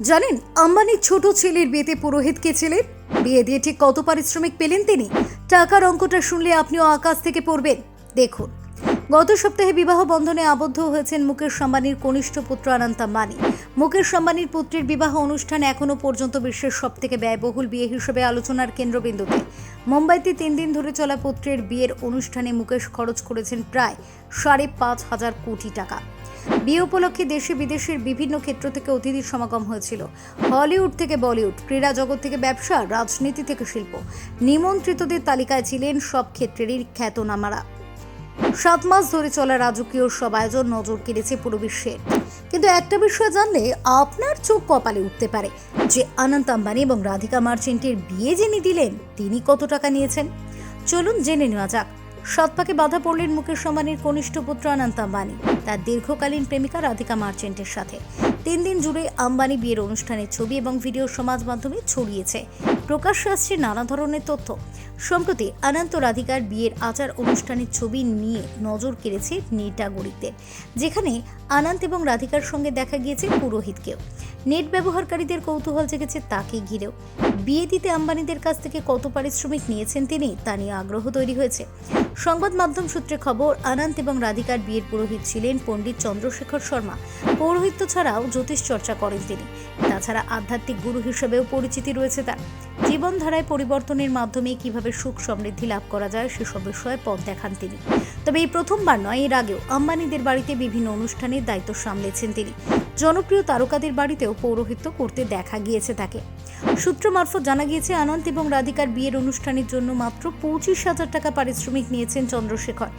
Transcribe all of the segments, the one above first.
জানেন, আম্বানির ছোট ছেলের বিয়েতে পুরোহিত কে ছিলেন বিয়ে দিয়ে ঠিক কত পারিশ্রমিক পেলেন তিনি? টাকার অঙ্কটা শুনলে আপনিও আকাশ থেকে পড়বেন। দেখুন, গত সপ্তাহে বিবাহ বন্ধনে আবদ্ধ হয়েছেন মুকেশ আম্বানির কনিষ্ঠ পুত্র অনন্ত আম্বানি মুকেশ আম্বানির পুত্রের বিবাহ অনুষ্ঠান এখনও পর্যন্ত বিশ্বের সবথেকে ব্যয়বহুল বিয়ে হিসেবে আলোচনার কেন্দ্রবিন্দুতে। মুম্বাইতে তিন দিন ধরে চলা পুত্রের বিয়ের অনুষ্ঠানে মুকেশ খরচ করেছেন প্রায় সাড়ে পাঁচ হাজার কোটি টাকা। বিয়ে উপলক্ষে দেশে বিদেশের বিভিন্ন ক্ষেত্র থেকে অতিথির সমাগম হয়েছিল। হলিউড থেকে বলিউড, ক্রীড়া জগৎ থেকে ব্যবসা, রাজনীতি থেকে শিল্প। নিমন্ত্রিতদের তালিকায় ছিলেন সব ক্ষেত্রেরই খ্যাতনামারা। সাত মাস ধরে চলা রাজকীয় সব আয়োজন নজর কেড়েছে পুরো বিশ্বের। কিন্তু একটা বিষয় জানলে আপনার চোখ কপালে উঠতে পারে যে অনন্ত আম্বানি এবং রাধিকা মার্চেন্টের বিয়ে যিনি দিলেন, তিনি কত টাকা নিয়েছেন? চলুন জেনে নেওয়া যাক। সৎপাকে বাধা পড়লেন মুকেশ আম্বানির কনিষ্ঠ পুত্র অনন্ত আম্বানি। তার দীর্ঘকালীন প্রেমিকা রাধিকা মার্চেন্টের সাথে। তিন দিন জুড়ে আম্বানি বিয়ের অনুষ্ঠানের ছবি এবং ভিডিও সমাজ মাধ্যমে ছড়িয়েছে। প্রকাশ্যে আসছে নানা ধরনের তথ্য। সম্প্রতি অনন্ত রাধিকার বিয়ের আচার অনুষ্ঠানের ছবি নিয়ে নজর কেড়েছে নেটাগরিকদের যেখানে আনন্দ এবং রাধিকার সঙ্গে দেখা গিয়েছে পুরোহিতকেও। নেট ব্যবহারকারীদের কৌতূহল জেগেছে তাকে ঘিরেও। বিয়ে দিতে আম্বানিদের কাছ থেকে কত পারিশ্রমিক নিয়েছেন তিনি, তা নিয়ে আগ্রহ তৈরি হয়েছে। সংবাদ মাধ্যম সূত্রে খবর আনন্দ এবং রাধিকার বিয়ের পুরোহিত ছিলেন পণ্ডিত চন্দ্রশেখর শর্মা। পৌরোহিত্য ছাড়াও জ্যোতিষ চর্চা করেন তিনি। তাছাড়া আধ্যাত্মিক গুরু হিসেবেও পরিচিতি রয়েছে তার। জীবনধারায় পরিবর্তনের মাধ্যমে কীভাবে সুখ সমৃদ্ধি লাভ করা যায় সেসব বিষয়ে পথ দেখান তিনি। তবে এই প্রথমবার নয়, এর আগেও আম্বানিদের বাড়িতে বিভিন্ন অনুষ্ঠানের দায়িত্ব সামলেছেন তিনি। জনপ্রিয় তারকাদের বাড়িতেও পৌরোহিত্য করতে দেখা গিয়েছে তাকে। সূত্র মারফত জানা গিয়েছে, আনন্দ এবং রাধিকার বিয়ের অনুষ্ঠানের জন্য মাত্র পঁচিশ হাজার টাকা পারিশ্রমিক নিয়েছেন চন্দ্রশেখর।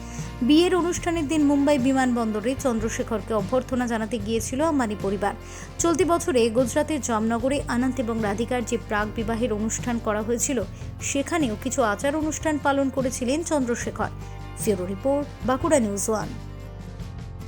বিয়ের অনুষ্ঠানের দিন মুম্বাই বিমানবন্দরে চন্দ্রশেখরকে অভ্যর্থনা জানাতে গিয়েছিল আম্বানি পরিবার। চলতি বছরে গুজরাতের জামনগরে আনন্দ এবং রাধিকার যে প্রাক বিবাহের অনুষ্ঠান করা হয়েছিল, সেখানেও কিছু আচার অনুষ্ঠান পালন করেছিলেন চন্দ্রশেখর। ফেরো রিপোর্ট বাঁকুড়া নিউজ ওয়ান।